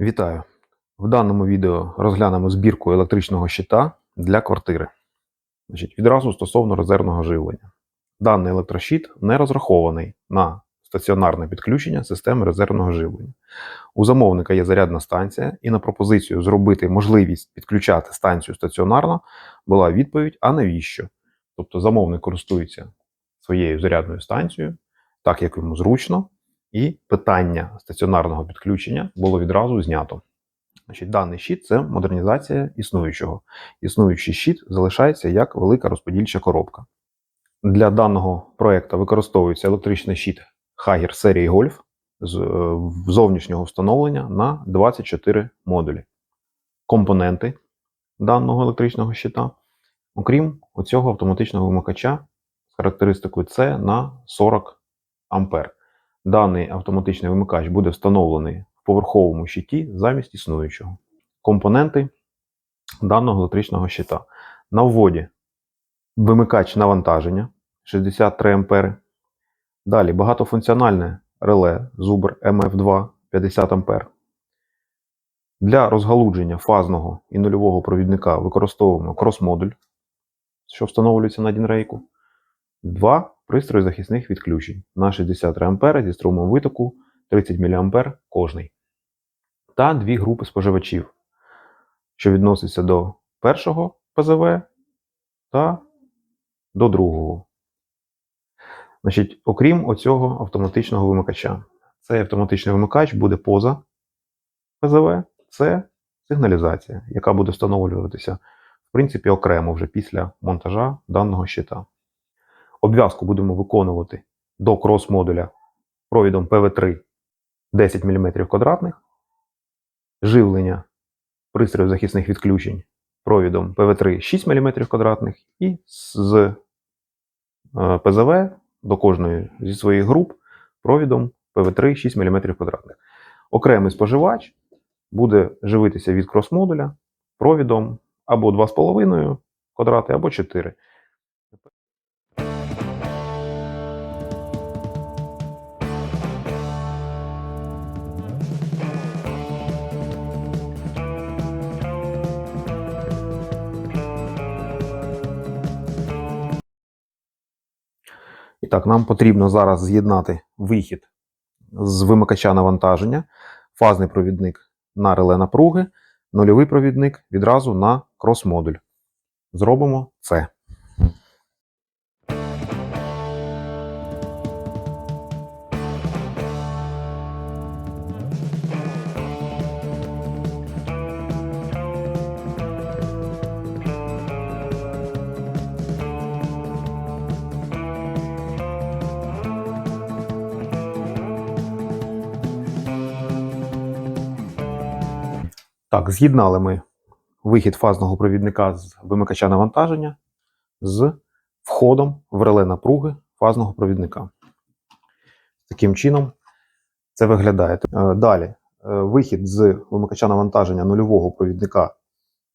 Вітаю! В даному відео розглянемо збірку електричного щита для квартири. Значить, відразу стосовно резервного живлення. Даний електрощит не розрахований на стаціонарне підключення системи резервного живлення. У замовника є зарядна станція, і на пропозицію зробити можливість підключати станцію стаціонарно була відповідь: а навіщо? Тобто замовник користується своєю зарядною станцією, так як йому зручно, і питання стаціонарного підключення було відразу знято. Значить, даний щит це модернізація існуючого. Існуючий щит залишається як велика розподільча коробка. Для даного проекту використовується електричний щит Hager серії Golf з е, зовнішнього встановлення на 24 модулі. Компоненти даного електричного щита, окрім оцього автоматичного вимикача з характеристикою C на 40 ампер. Даний автоматичний вимикач буде встановлений в поверховому щиті замість існуючого. Компоненти даного електричного щита. На вводі вимикач навантаження 63 А. Далі багатофункціональне реле Zubr MF2 50 А. Для розгалудження фазного і нульового провідника використовуємо крос-модуль, що встановлюється на дінрейку. Два пристрої захисних відключень на 63 А зі струмом витоку 30 мА кожний. Та дві групи споживачів, що відносяться до першого ПЗВ та до другого. Значить, окрім оцього автоматичного вимикача. Цей автоматичний вимикач буде поза ПЗВ, це сигналізація, яка буде встановлюватися, в принципі, окремо вже після монтажа даного щита. Обв'язку будемо виконувати до крос-модуля провідом PV3 10 мм квадратних, живлення пристроїв захисних відключень провідом PV3 6 мм квадратних і з е, ПЗВ до кожної зі своїх груп провідом PV3 6 мм квадратних. Окремий споживач буде живитися від крос-модуля провідом або 2,5 квадрати, або 4. Так, нам потрібно зараз з'єднати вихід з вимикача навантаження, фазний провідник на реле напруги, нульовий провідник відразу на крос-модуль. Зробимо це. Так, з'єднали ми вихід фазного провідника з вимикача навантаження з входом в реле напруги фазного провідника. Таким чином це виглядає. Е, Далі, е, вихід з вимикача навантаження нульового провідника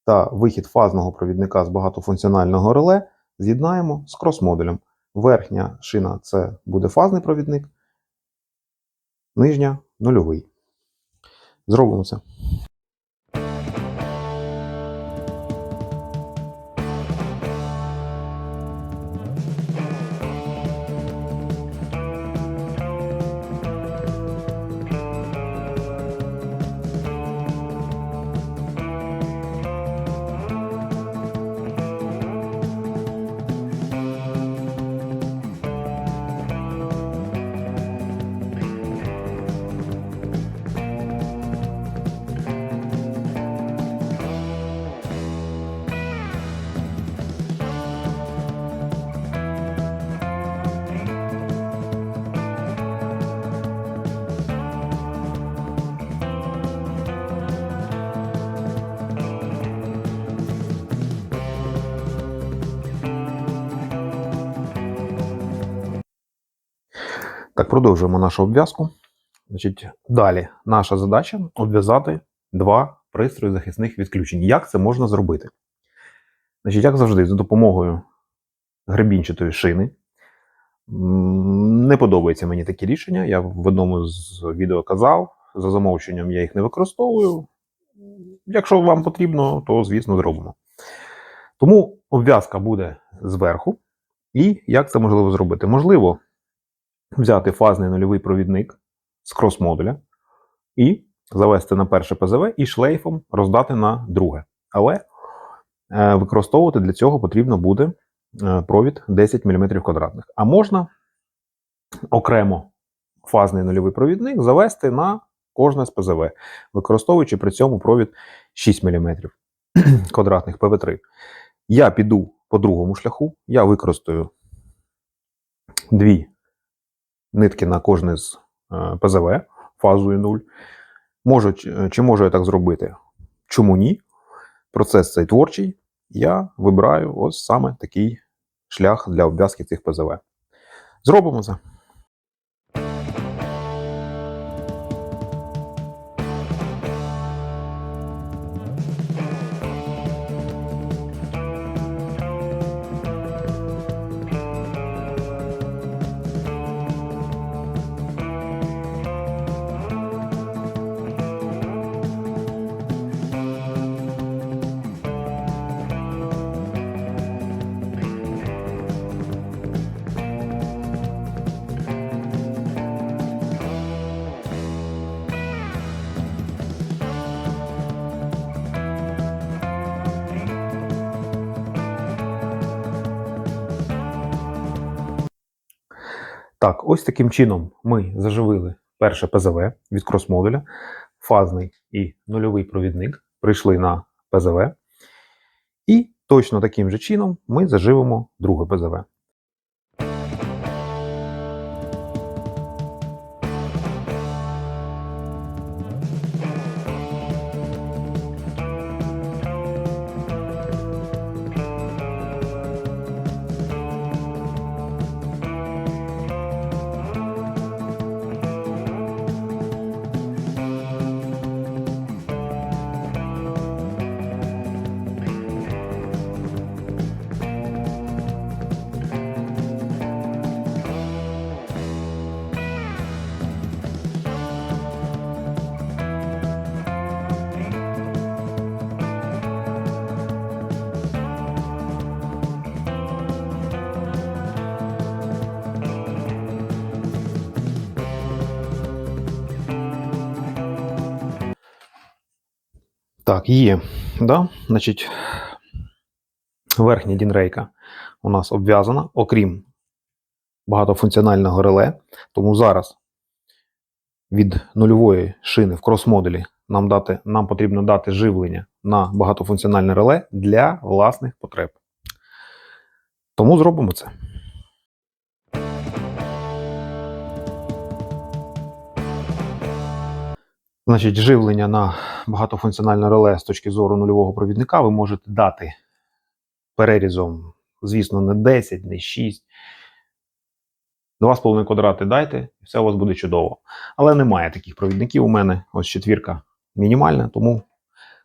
та вихід фазного провідника з багатофункціонального реле з'єднаємо з крос-модулем. Верхня шина це буде фазний провідник, нижня нульовий. Зробимо це. Так, продовжуємо нашу обв'язку. Значить, далі наша задача обв'язати два пристрої захисних відключень. Як це можна зробити? Значить, як завжди, за допомогою гребінчатої шини. Не подобається мені таке рішення. Я в одному з відео казав, за замовченням я їх не використовую. Якщо вам потрібно, то звісно зробимо. Тому обв'язка буде зверху. І як це можливо зробити? Можливо взяти фазний нульовий провідник з крос-модуля і завести на перше ПЗВ і шлейфом роздати на друге. Але е, використовувати для цього потрібно буде е, провід 10 мм квадратних. А можна окремо фазний нульовий провідник завести на кожне з ПЗВ, використовуючи при цьому провід 6 мм квадратних ПВ3. Я піду по другому шляху, я використаю дві нитки на кожне з е, ПЗВ фазою 0. Можу, чи чи можу я так зробити? Чому ні? Процес цей творчий. Я вибираю ось саме такий шлях для обв'язки цих ПЗВ. Зробимо це. Так, ось таким чином ми заживили перше ПЗВ від крос-модуля, фазний і нульовий провідник прийшли на ПЗВ. І точно таким же чином ми заживимо друге ПЗВ. Так, є. Да? Значить, верхня дінрейка у нас обв'язана, окрім багатофункціонального реле. Тому зараз від нульової шини в крос-модулі нам, дати, нам потрібно дати живлення на багатофункціональне реле для власних потреб. Тому зробимо це. Значить, живлення на багатофункціональне реле з точки зору нульового провідника ви можете дати перерізом, звісно, не 10, не 6. 2,5 квадрати дайте, і все у вас буде чудово. Але немає таких провідників у мене. Ось четвірка мінімальна, тому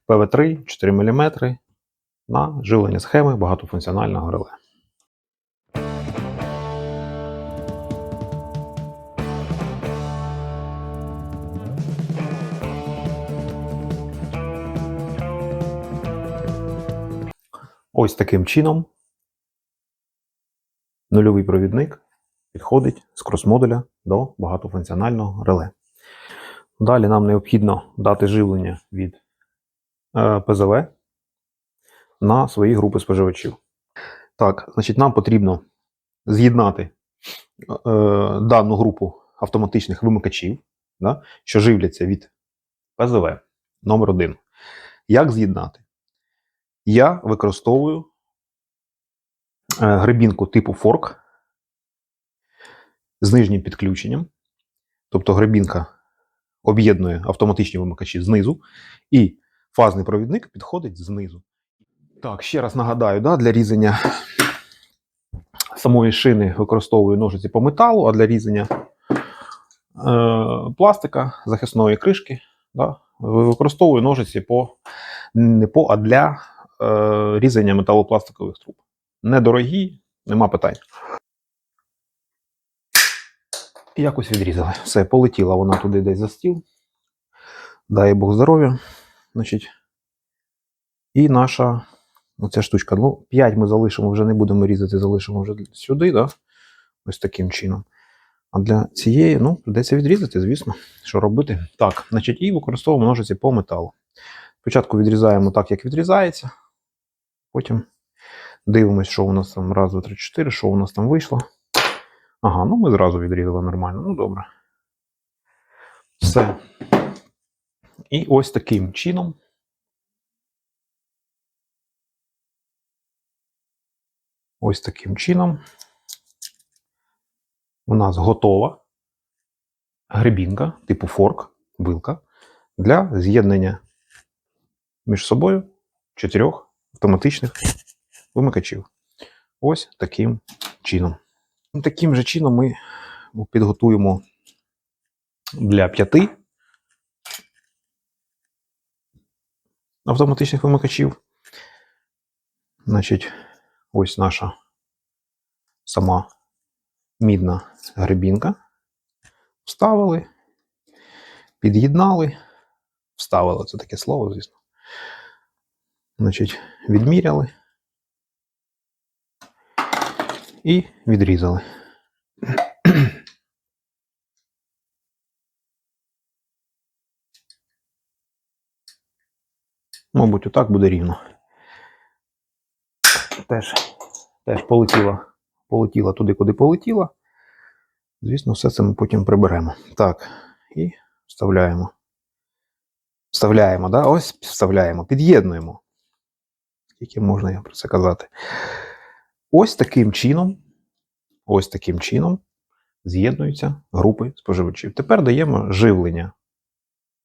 ПВ3 4 мм на живлення схеми багатофункціонального реле. Ось таким чином нульовий провідник підходить з крос-модуля до багатофункціонального реле. Далі нам необхідно дати живлення від е, ПЗВ на свої групи споживачів. Так, значить, нам потрібно з'єднати е, дану групу автоматичних вимикачів, да, що живляться від ПЗВ номер 1 Як з'єднати? Я використовую е, гребінку типу Fork з нижнім підключенням. Тобто гребінка об'єднує автоматичні вимикачі знизу, і фазний провідник підходить знизу. Так, ще раз нагадаю, да, для різання самої шини використовую ножиці по металу, а для різання е, пластика, захисної кришки, да, використовую ножиці по не по, а для різання металопластикових труб. Недорогі, нема питань. І якось відрізали. Все, полетіла вона туди десь за стіл. Дай Бог здоров'я. Значить, і наша оця штучка. Ну, 5 ми залишимо, вже не будемо різати, залишимо вже сюди, да? ось таким чином. А для цієї, ну, придеться відрізати, звісно. Що робити? Так, значить, і використовуємо ножиці по металу. Спочатку відрізаємо так, як відрізається. Потім дивимось, що у нас там раз, два, три, чотири, що у нас там вийшло. Ага, ну ми зразу відрізали нормально. Ну, добре. Все. І ось таким чином. Ось таким чином. У нас готова гребінка типу форк, вилка для з'єднання між собою чотирьох автоматичних вимикачів. Ось таким чином. Таким же чином ми підготуємо для п'яти автоматичних вимикачів. Значить, ось наша сама мідна гребінка. Вставили, під'єднали, вставили це таке слово, звісно. Значить, відміряли і відрізали. Мабуть, отак буде рівно. Теж, теж полетіла, полетіла туди, куди полетіла. Звісно, все це ми потім приберемо. Так, і вставляємо. Вставляємо, да? ось вставляємо, під'єднуємо. Скільки можна про це казати? Ось таким чином, ось таким чином з'єднуються групи споживачів. Тепер даємо живлення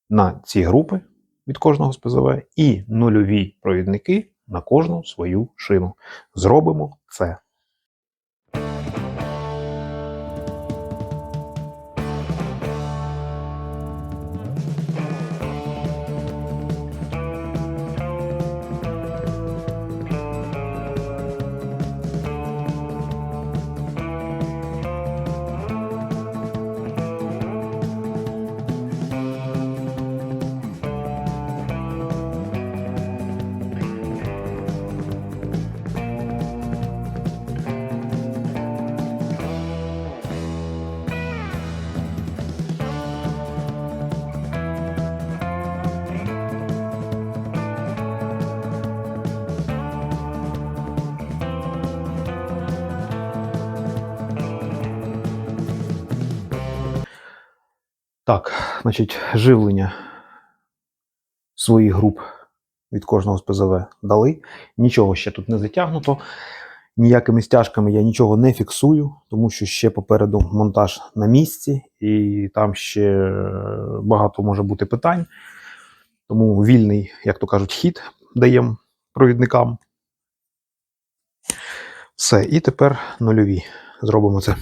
на ці групи від кожного з ПЗВ і нульові провідники на кожну свою шину. Зробимо це. Так, значить, живлення своїх груп від кожного з ПЗВ дали. Нічого ще тут не затягнуто. Ніякими стяжками я нічого не фіксую, тому що ще попереду монтаж на місці, і там ще багато може бути питань. Тому вільний, як то кажуть, хід даємо провідникам. Все, і тепер нульові. Зробимо це.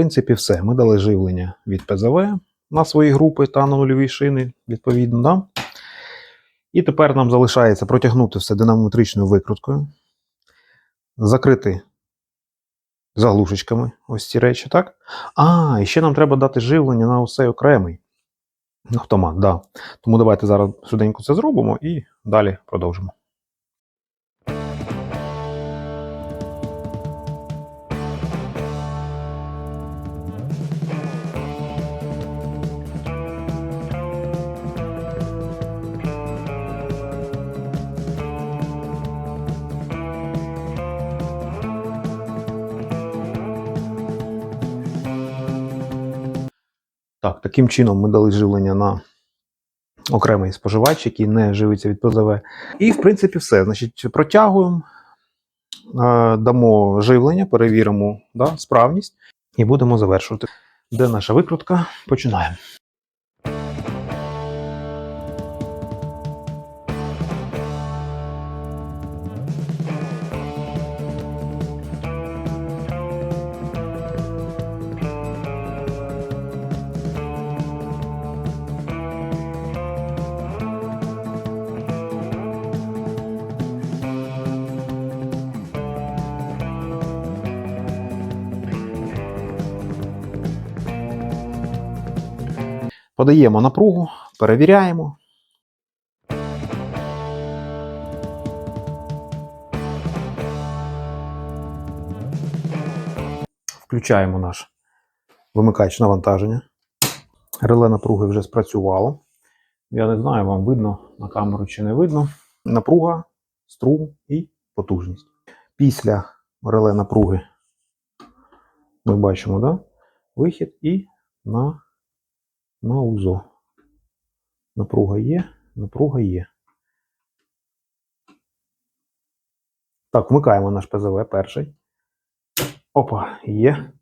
Принципі, все. Ми дали живлення від ПЗВ на свої групи та на нульові шини, відповідно. Да? І тепер нам залишається протягнути все динамометричною викруткою, закрити заглушечками ось ці речі, так? А, і ще нам треба дати живлення на цей окремий автомат. Да. Тому давайте зараз швиденько це зробимо і далі продовжимо. Так, таким чином ми дали живлення на окремий споживач, який не живиться від ПЗВ. І, в принципі, все. Значить, протягуємо, е, дамо живлення, перевіримо да, справність і будемо завершувати. Де наша викрутка? Починаємо. Подаємо напругу, перевіряємо. Включаємо наш вимикач навантаження. Реле напруги вже спрацювало. Я не знаю, вам видно на камеру чи не видно. Напруга, струм і потужність. Після реле напруги ми бачимо да? вихід і на на УЗО. Напруга є, напруга є. Так, вмикаємо наш ПЗВ перший. Опа, є.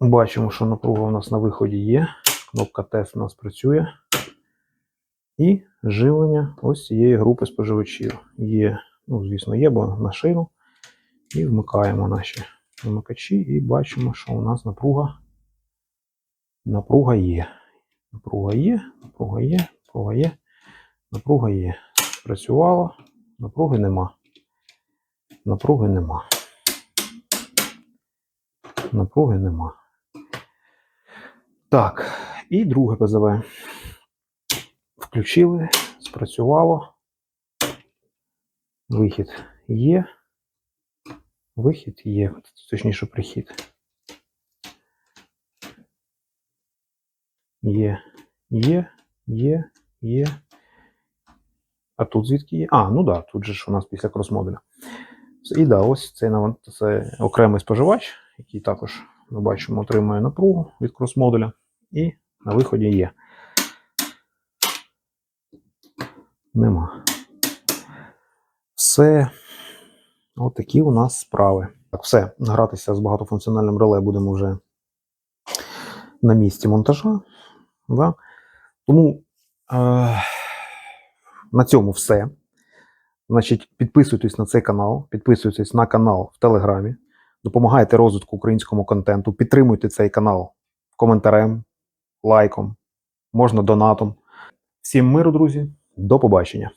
Бачимо, що напруга у нас на виході є. Кнопка тест у нас працює. І живлення ось цієї групи споживачів. Є, ну, звісно, є, бо на шину. І вмикаємо наші вимикачі, і бачимо, що у нас напруга. Напруга є. Напруга є, напруга є, напруга є, напруга є. Працювало, напруги нема. Напруги нема. Напруги нема. Так, і друге ПЗВ. Включили, спрацювало. Вихід є. Вихід є, точніше прихід. Є, є, є, є. А тут звідки є? А, ну да, тут же ж у нас після крос-модуля. І да, ось цей це окремий споживач, який також ми бачимо, отримує напругу від крос-модуля. І на виході є. Нема. Все. Отакі у нас справи. Так, все. Гратися з багатофункціональним реле будемо вже на місці монтажа. Да? Тому е, на цьому все. Значить, підписуйтесь на цей канал, підписуйтесь на канал в Телеграмі, допомагайте розвитку українському контенту, підтримуйте цей канал коментарем, лайком, можна донатом. Всім миру, друзі, до побачення!